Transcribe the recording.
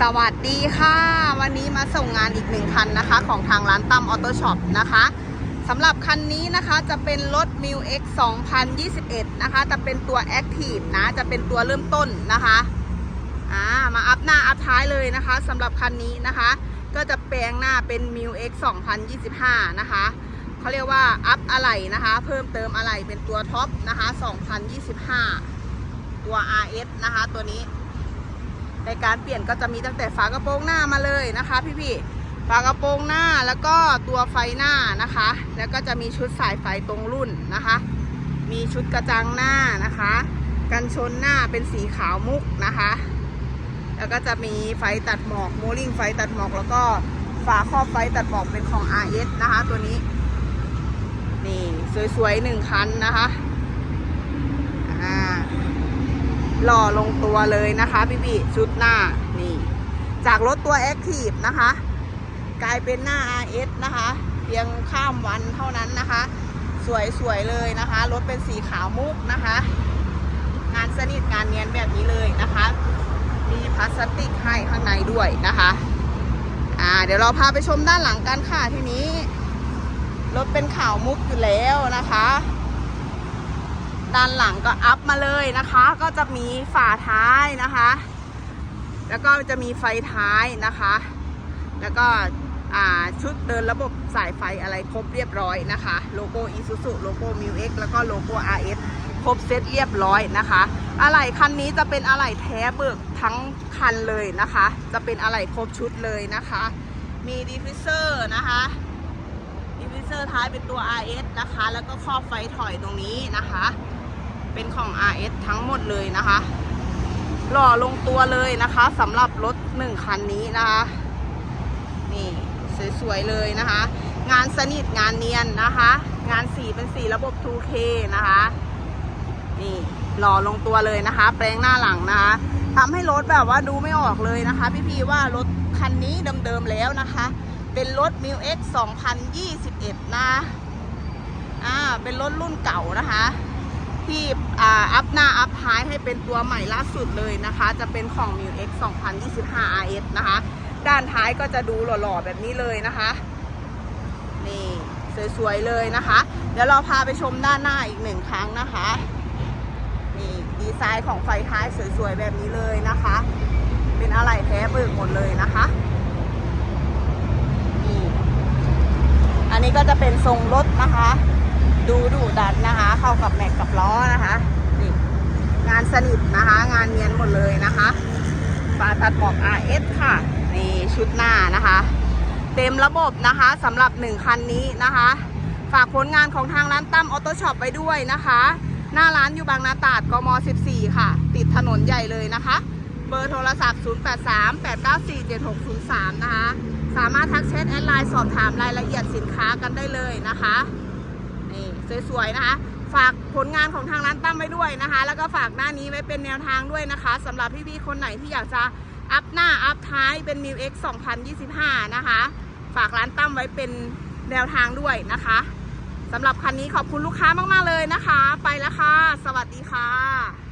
สวัสดีค่ะ วันนี้มาส่งงานอีกหนึ่งคันนะคะ ของทางร้านตั้มออโต้ช็อปนะคะสำหรับคันนี้นะคะจะเป็นรถ m i l X 2021 นะคะ จะเป็นตัว Active นะ จะเป็นตัวเริ่มต้นนะคะอ่ามาอัพหน้าอัพท้ายเลยนะคะสำหรับคันนี้นะคะ ก็จะแปลงหน้าเป็น m i l X 2025 นะคะเขาเรียกว่าอัพอะไหล่นะคะ เพิ่มเติมอะไหล่เป็นตัวท็อปนะคะ 2025 ตัว RS นะคะตัวนี้ ในการเปลี่ยนก็จะมีตั้งแต่ฝากระโปรงหน้ามาเลยนะคะ พี่ๆฝากระโปรงหน้าแล้วก็ตัวไฟหน้านะคะ แล้วก็จะมีชุดสายไฟตรงรุ่นนะคะ มีชุดกระจังหน้านะคะ กันชนหน้าเป็นสีขาวมุกนะคะ แล้วก็จะมีไฟตัดหมอกโมลิ่งไฟตัดหมอกแล้วก็ฝาครอบไฟตัดหมอกเป็นของ RS นะคะ ตัวนี้ นี่สวยๆหนึ่งคันนะคะอ่า หล่อลงตัวเลยนะคะพี่พี่ชุดหน้านี่ จากรถตัว Active นะคะ กลายเป็นหน้า RS นะคะ เพียงข้ามวันเท่านั้นนะคะ สวยๆเลยนะคะ รถเป็นสีขาวมุกนะคะ งานสนิทงานเนียนแบบนี้เลยนะคะ มีพลาสติกให้ข้างในด้วยนะคะอ่าเดี๋ยวเราพาไปชมด้านหลังกันค่ะทีนี้ รถเป็นขาวมุกอยู่แล้วนะคะ ด้านหลังก็อัพมาเลยนะคะ ก็จะมีฝาท้ายนะคะ แล้วก็จะมีไฟท้ายนะคะ แล้วก็ชุดเดินระบบสายไฟอะไรครบเรียบร้อยนะคะ โลโก้ Isuzu โลโก้ m i x แล้วก็โลโก้ RS ครบเซตเรียบร้อยนะคะ อะไหล่คันนี้จะเป็นอะไหล่แท้เบิกทั้งคันเลยนะคะ จะเป็นอะไหล่ครบชุดเลยนะคะ มีดีฟิเซอร์นะคะดีฟิเซอร์ท้ายเป็นตัว RS นะคะ แล้วก็ครอบไฟถอยตรงนี้นะคะ เป็นของ RS ทั้งหมดเลยนะคะ หล่อลงตัวเลยนะคะสำหรับรถหนึ่งคันนี้นะคะ นี่สวยๆเลยนะคะ งานสนิทงานเนียนนะคะ งานสีเป็นสีระบบ 2K นะคะ นี่หล่อลงตัวเลยนะคะ แปลงหน้าหลังนะคะทำให้รถแบบว่าดูไม่ออกเลยนะคะ พี่ๆว่ารถคันนี้เดิมๆแล้วนะคะ เป็นรถ m i l X 2021 นะอ่าเป็นรถรุ่นเก่านะคะ ที่อัพหน้าอัพท้ายให้เป็นตัวใหม่ล่าสุดเลยนะคะ จะเป็นของ m i l X 2025 RS นะคะ ด้านท้ายก็จะดูหล่อๆแบบนี้เลยนะคะ นี่สวยๆเลยนะคะ เดี๋ยวเราพาไปชมด้านหน้าอีกหนึ่งครั้งนะคะ นี่ดีไซน์ของไฟท้ายสวยๆแบบนี้เลยนะคะ เป็นอะไรแท้เบิกหมดเลยนะคะนี่อันนี้ก็จะเป็นทรงรถนะคะ ดูดุดันนะคะ เข้ากับแม็กกับล้อนะคะนี่งานสนิทนะคะ งานเนียนหมดเลยนะคะฝาตัดหมอก RS ค่ะนี่ชุดหน้านะคะ เต็มระบบนะคะสำหรับหนึ่งคันนี้นะคะ ฝากผลงานของทางร้านตั้มออโต้ช็อปไว้ด้วยนะคะ หน้าร้านอยู่บางนาตราดกม 14 ค่ะ ติดถนนใหญ่เลยนะคะ เบอร์โทรศัพท์ 0838947603 นะคะ สามารถทักแชทแอดไลน์สอบถามรายละเอียดสินค้ากันได้เลยนะคะ สวยๆนะคะ ฝากผลงานของทางร้านตั้มไว้ด้วยนะคะ แล้วก็ฝากหน้านี้ไว้เป็นแนวทางด้วยนะคะสำหรับพี่ๆคนไหนที่อยากจะอัพหน้าอัพท้ายเป็น m i l X 2025 นะคะ ฝากร้านตั้มไว้เป็นแนวทางด้วยนะคะสำหรับคันนี้ขอบคุณลูกค้ามาก ๆ เลยนะคะ ไปแล้วค่ะ สวัสดีค่ะ